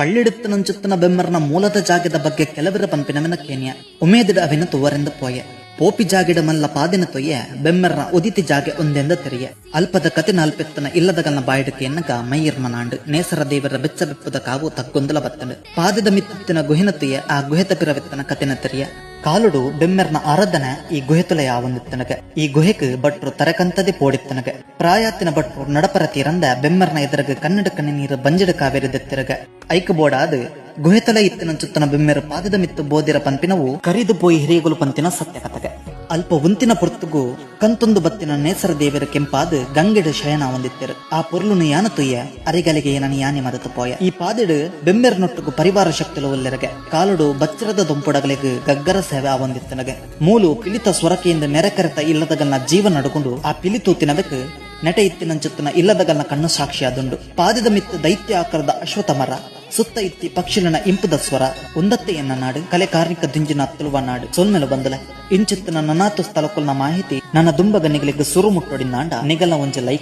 ಪಳ್ಳಿಡುತ್ತನಂಚುತ್ತನ ಬೆಮ್ಮರ್ನ ಮೂಲದ ಜಾಗದ ಬಗ್ಗೆ ಕೆಲವರ ಪಂಪಿನವನ ಕೇನ್ಯ. ಉಮೇದಿಡ ಅವಿನ ತುವರೆಂದು ಪೋಯೆ. ಪೋಪಿ ಜಾಗಿಡ ಮಲ್ಲ ಪಾದಿನ ತೊಯ್ಯ. ಬೆಮ್ಮರ್ನ ಉದಿತಿ ಜಾಗೆ ಒಂದೆಂದ ತೆರೆಯ. ಅಲ್ಪದ ಕತೆ ನಾಲ್ಪೆತ್ತನ ಇಲ್ಲದಗನ್ನ ಬಾಯಿಡಕ್ಕೆ ಎನ್ನಗ ಮೈಯರ್ನ ನಾಂಡು. ನೇಸರ ದೇವರ ಬೆಚ್ಚ ಬೆಪ್ಪದ ಕಾವು ತಕ್ಕೊಂದಲ ಬತ್ತಂಡು. ಪಾದದ ಮಿತ್ತಿನ ಗುಹಿನ ತೊಯ್ಯ. ಆ ಗುಹೆತ ಪಿರವೆತ್ತನ ಕತೆನ ತೆರಿಯ. ಕಾಲುಡು ಬೆಮ್ಮೆರ್ನ ಆರಾಧನೆ ಈ ಗುಹೆತುಲ ಯಾವೊಂದಿತ್ತನಗ ಈ ಗುಹೆಕ್ ಭಟ್ರು ತರಕಂತದಿ ಪೋಡಿತ್ತನಗ ಪ್ರಾಯಾತಿನ ಭಟ್ರು ನಡಪರ ತೀರಂದ ಬೆಮ್ಮೆರ್ನ ಎದುರಗ ಕನ್ನಡ ಕಣ್ಣಿ ನೀರು ಬಂಜಡ ಕಾವೇರಿ ದೆತ್ತಿರಗ ಐಕ ಬೋಡಾದ ಗುಹೆತಲ ಇತ್ತಿನ ಚುತ್ತನ ಬೆಮ್ಮೆರು ಪಾದದ ಮಿತ್ತು ಬೋದಿರ ಪಂಪಿನವು ಕರಿದು ಪೋಯಿ ಹಿರಿಯಗುಲು ಪಂತಿನ ಸತ್ಯ ಕಥಗ ಅಲ್ಪ ಉಂತಿನ ಪೊರ್ತುಗು ಕಂತೊಂದು ಬತ್ತಿನ ನೇಸರ ದೇವರ ಕೆಂಪಾದ ಗಂಗೆಡ ಶಯನ ಹೊಂದಿತ್ತೆರು. ಆ ಪೊರ್ಲುನು ಯಾನ ತುಯ್ಯ ಅರಿಗಲಿಗೆ ಏನನ ಯಾನಿ ಮದತು ಪೋಯ. ಈ ಪಾದಿಡು ಬೆಮ್ಮೆರ್ನೊಟ್ಟುಗು ಪರಿವಾರ ಶಕ್ತಿಲು ಒಲ್ಲೆರಗೆ. ಕಾಲುಡು ಬಚ್ಚರದ ದೊಂಪುಡಗಳಿಗೆ ಗಗ್ಗರ ಸೇವೆ ಆವಂದಿತ್ತನಗೆ. ಮೂಲು ಪಿಲಿತ ಸ್ವರಕೆಯಿಂದ ನೆರೆಕರೆತ ಇಲ್ಲದಗಲ್ನ ಜೀವ ನಡುಕೊಂಡು ಆ ಪಿಲಿತೂತಿನದಕ್ಕೆ ನೆಟ ಇತ್ತಿನಂಚುತ್ತಿನ ಇಲ್ಲದಗಲ್ನ ಕಣ್ಣು ಸಾಕ್ಷಿಯಾದುಂಡು. ಪಾದದ ಮಿತ್ತ ದೈತ್ಯ ಆಕಾರದ ಅಶ್ವಥ ಮರ ಸುತ್ತ ಇತ್ತಿ ಪಕ್ಷಿಲನ ಇಂಪುದ ಸ್ವರ ಉಂದತ್ತೆಯನ್ನ ನಾಡು, ಕಲೆ ಕಾರ್ಮಿಕ ದಿಂಜಿನ ತುಳುವ ನಾಡು ಸೊಲ್ಮೆಲು ಬಂದಲ. ಇಂಚಿತ್ತಿನ ನನಾತು ಸ್ಥಳಕುಲ್ನ ಮಾಹಿತಿ, ನನ್ನ ದುಂಬಗ ನಿಗಲಿಗೆ ಸುರು ಮುಟ್ಟೊಡಿನಾಂಡ ನಿಗಲ ಒಂಜೆ ಲೈಕ್